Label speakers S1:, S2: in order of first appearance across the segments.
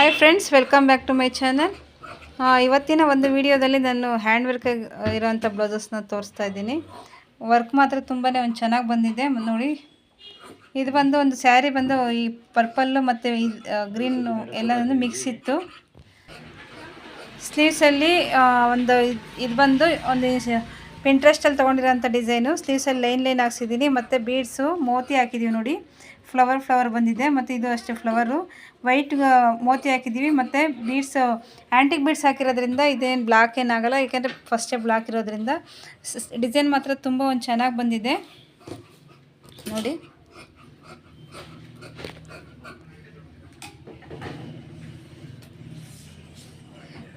S1: Hi friends welcome back to my channel ಇವತ್ತಿನ ಒಂದು ವಿಡಿಯೋದಲ್ಲಿ ನಾನು ಹ್ಯಾಂಡ್ ವರ್ಕ್ ಇರೋವಂಥ ಬ್ಲೌಸಸ್ನ ತೋರಿಸ್ತಾ ಇದ್ದೀನಿ. ವರ್ಕ್ ಮಾತ್ರ ತುಂಬಾ ಒಂದು ಚೆನ್ನಾಗಿ ಬಂದಿದೆ. ನೋಡಿ, ಇದು ಬಂದು ಒಂದು ಸ್ಯಾರಿ ಬಂದು ಈ ಪರ್ಪಲ್ಲು ಮತ್ತು ಈ ಗ್ರೀನ್ ಎಲ್ಲನೂ ಮಿಕ್ಸ್ ಇತ್ತು. ಸ್ಲೀವ್ಸಲ್ಲಿ ಒಂದು ಇದ್- ಬಂದು ಒಂದು ಪಿಂಟ್ರೆಸ್ಟಲ್ಲಿ ತೊಗೊಂಡಿರೋಂಥ ಡಿಸೈನು ಸ್ಲೀವ್ಸಲ್ಲಿ ಲೈನ್ ಲೈನ್ ಹಾಕ್ಸಿದ್ದೀನಿ. ಮತ್ತು ಬೀಡ್ಸು ಮೋತಿ ಹಾಕಿದ್ದೀವಿ ನೋಡಿ. ಫ್ಲವರ್ ಫ್ಲವರ್ ಬಂದಿದೆ. ಮತ್ತು ಇದು ಅಷ್ಟೇ ಫ್ಲವರು ವೈಟ್ ಮೋತಿ ಹಾಕಿದ್ದೀವಿ. ಮತ್ತು ಬೀಡ್ಸ್ ಆ್ಯಂಟಿಕ್ ಬೀಡ್ಸ್ ಹಾಕಿರೋದ್ರಿಂದ ಇದೇನು ಬ್ಲಾಕ್ ಏನಾಗಲ್ಲ ಏಕೆಂದರೆ ಫಸ್ಟೇ ಬ್ಲಾಕ್ ಇರೋದ್ರಿಂದ ಡಿಸೈನ್ ಮಾತ್ರ ತುಂಬ ಒಂದು ಚೆನ್ನಾಗಿ ಬಂದಿದೆ. ನೋಡಿ.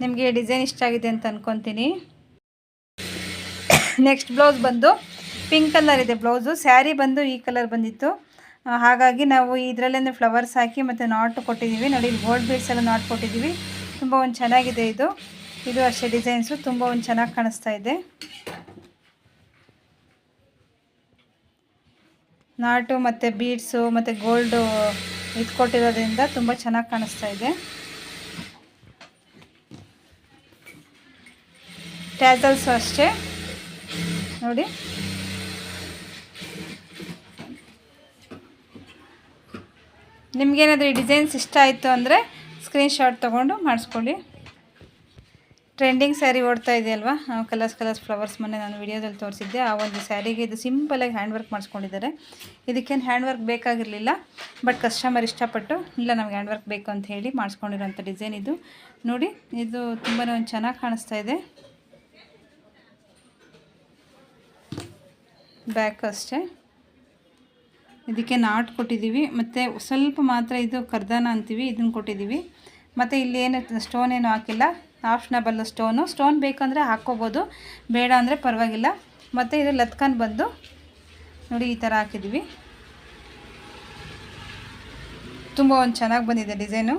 S1: ನಿಮಗೆ ಡಿಸೈನ್ ಇಷ್ಟ ಆಗಿದೆ ಅಂತ ಅನ್ಕೊತೀನಿ. ನೆಕ್ಸ್ಟ್ ಬ್ಲೌಸ್ ಬಂದು ಪಿಂಕ್ ಕಲರ್ ಇದೆ ಬ್ಲೌಸು ಸ್ಯಾರಿ ಬಂದು ಈ ಕಲರ್ ಬಂದಿತ್ತು. ಹಾಗಾಗಿ ನಾವು ಇದರಲ್ಲೇ ಫ್ಲವರ್ಸ್ ಹಾಕಿ ಮತ್ತು ನಾಟ್ ಕೊಟ್ಟಿದ್ದೀವಿ. ನೋಡಿ ಗೋಲ್ಡ್ ಬೀಡ್ಸ್ ಎಲ್ಲ ನಾಟ್ ಕೊಟ್ಟಿದ್ದೀವಿ. ತುಂಬ ಒಂದು ಚೆನ್ನಾಗಿದೆ ಇದು. ಇದು ಅಷ್ಟೇ ಡಿಸೈನ್ಸು ತುಂಬ ಒಂದು ಚೆನ್ನಾಗಿ ಕಾಣಿಸ್ತಾ ಇದೆ. ನಾಟು ಮತ್ತು ಬೀಡ್ಸು ಮತ್ತು ಗೋಲ್ಡು ಇದು ಕೊಟ್ಟಿರೋದ್ರಿಂದ ತುಂಬ ಚೆನ್ನಾಗಿ ಕಾಣಿಸ್ತಾ ಇದೆ. ಟ್ಯಾಸಲ್ಸು ಅಷ್ಟೇ. ನೋಡಿ. ನಿಮಗೇನಾದರೂ ಈ ಡಿಸೈನ್ಸ್ ಇಷ್ಟ ಆಯಿತು ಅಂದರೆ ಸ್ಕ್ರೀನ್ಶಾಟ್ ತೊಗೊಂಡು ಮಾಡಿಸ್ಕೊಳ್ಳಿ. ಟ್ರೆಂಡಿಂಗ್ ಸ್ಯಾರಿ ಓಡ್ತಾ ಇದೆಯಲ್ವಾ? ಕಲರ್ಸ್ ಕಲರ್ಸ್ ಫ್ಲವರ್ಸ್ ಮೊನ್ನೆ ನಾನು ವಿಡಿಯೋದಲ್ಲಿ ತೋರಿಸಿದ್ದೆ. ಆ ಒಂದು ಸ್ಯಾರಿಗೆ ಇದು ಸಿಂಪಲಾಗಿ ಹ್ಯಾಂಡ್ ವರ್ಕ್ ಮಾಡಿಸ್ಕೊಂಡಿದ್ದಾರೆ. ಇದಕ್ಕೇನು ಹ್ಯಾಂಡ್ ವರ್ಕ್ ಬೇಕಾಗಿರಲಿಲ್ಲ ಬಟ್ ಕಸ್ಟಮರ್ ಇಷ್ಟಪಟ್ಟು, ಇಲ್ಲ, ನಮ್ಗೆ ಹ್ಯಾಂಡ್ ವರ್ಕ್ ಬೇಕು ಅಂತ ಹೇಳಿ ಮಾಡಿಸ್ಕೊಂಡಿರೋಂಥ ಡಿಸೈನ್ ಇದು. ನೋಡಿ, ಇದು ತುಂಬಾ ಒಂದು ಚೆನ್ನಾಗಿ ಕಾಣಿಸ್ತಾ ಇದೆ. ಬ್ಯಾಕ್ ಅಷ್ಟೇ. ಇದಕ್ಕೆ ನಾಟ್ ಕೊಟ್ಟಿದ್ದೀವಿ. ಮತ್ತು ಸ್ವಲ್ಪ ಮಾತ್ರ ಇದು ಕರ್ದಾನ ಅಂತೀವಿ, ಇದನ್ನು ಕೊಟ್ಟಿದ್ದೀವಿ. ಮತ್ತು ಇಲ್ಲಿ ಏನು ಸ್ಟೋನ್ ಏನು ಹಾಕಿಲ್ಲ. ಆಪ್ಷನಬಲ್ ಸ್ಟೋನು ಸ್ಟೋನ್ ಬೇಕಂದರೆ ಹಾಕ್ಕೋಬೋದು. ಬೇಡ ಅಂದರೆ ಪರವಾಗಿಲ್ಲ. ಮತ್ತು ಇದು ಲತ್ಕನ್ ಬಂದು ನೋಡಿ ಈ ಥರ ಹಾಕಿದ್ದೀವಿ. ತುಂಬ ಒಂದು ಚೆನ್ನಾಗಿ ಬಂದಿದೆ ಡಿಸೈನು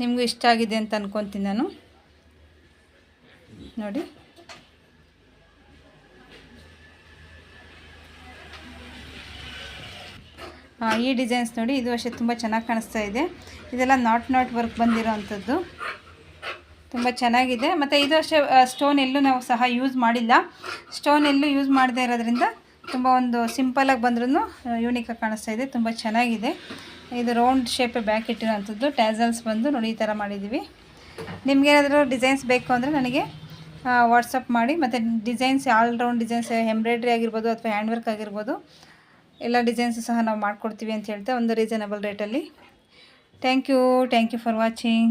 S1: ನಿಮಗೂ ಇಷ್ಟ ಆಗಿದೆ ಅಂತ ಅಂದ್ಕೊತೀನಿ ನಾನು. ನೋಡಿ ಆ, ಈ ಡಿಸೈನ್ಸ್ ನೋಡಿ, ಇದು ಅಷ್ಟೇ ತುಂಬ ಚೆನ್ನಾಗಿ ಕಾಣಿಸ್ತಾ ಇದೆ. ಇದೆಲ್ಲ ನಾಟ್ ನಾಟ್ ವರ್ಕ್ ಬಂದಿರೋ ಅಂಥದ್ದು ತುಂಬ ಚೆನ್ನಾಗಿದೆ. ಮತ್ತು ಇದು ಅಷ್ಟೇ ಸ್ಟೋನ್ ಎಲ್ಲೂ ನಾವು ಸಹ ಯೂಸ್ ಮಾಡಿಲ್ಲ. ಸ್ಟೋನ್ ಎಲ್ಲೂ ಯೂಸ್ ಮಾಡದೇ ಇರೋದ್ರಿಂದ ತುಂಬ ಒಂದು ಸಿಂಪಲಾಗಿ ಬಂದ್ರೂ ಯೂನಿಕಾಗಿ ಕಾಣಿಸ್ತಾ ಇದೆ. ತುಂಬ ಚೆನ್ನಾಗಿದೆ. ಇದು ರೌಂಡ್ ಶೇಪೇ ಬ್ಯಾಕ್ ಇಟ್ಟಿರೋಂಥದ್ದು. ಟ್ಯಾಸಲ್ಸ್ ಬಂದು ನೋಡಿ ಈ ಥರ ಮಾಡಿದ್ದೀವಿ ನಿಮಗೇನಾದರೂ ಡಿಸೈನ್ಸ್ ಬೇಕು ಅಂದರೆ ನನಗೆ ವಾಟ್ಸಪ್ ಮಾಡಿ. ಮತ್ತು designs all round designs, embroidery ಆಗಿರ್ಬೋದು ಅಥವಾ ಹ್ಯಾಂಡ್ ವರ್ಕ್ ಆಗಿರ್ಬೋದು ಎಲ್ಲ ಡಿಸೈನ್ಸು ಸಹ ನಾವು ಮಾಡಿಕೊಡ್ತೀವಿ ಅಂತ ಹೇಳ್ತಾ ಒಂದು ರೀಸನಬಲ್ ರೇಟಲ್ಲಿ thank you thank you for watching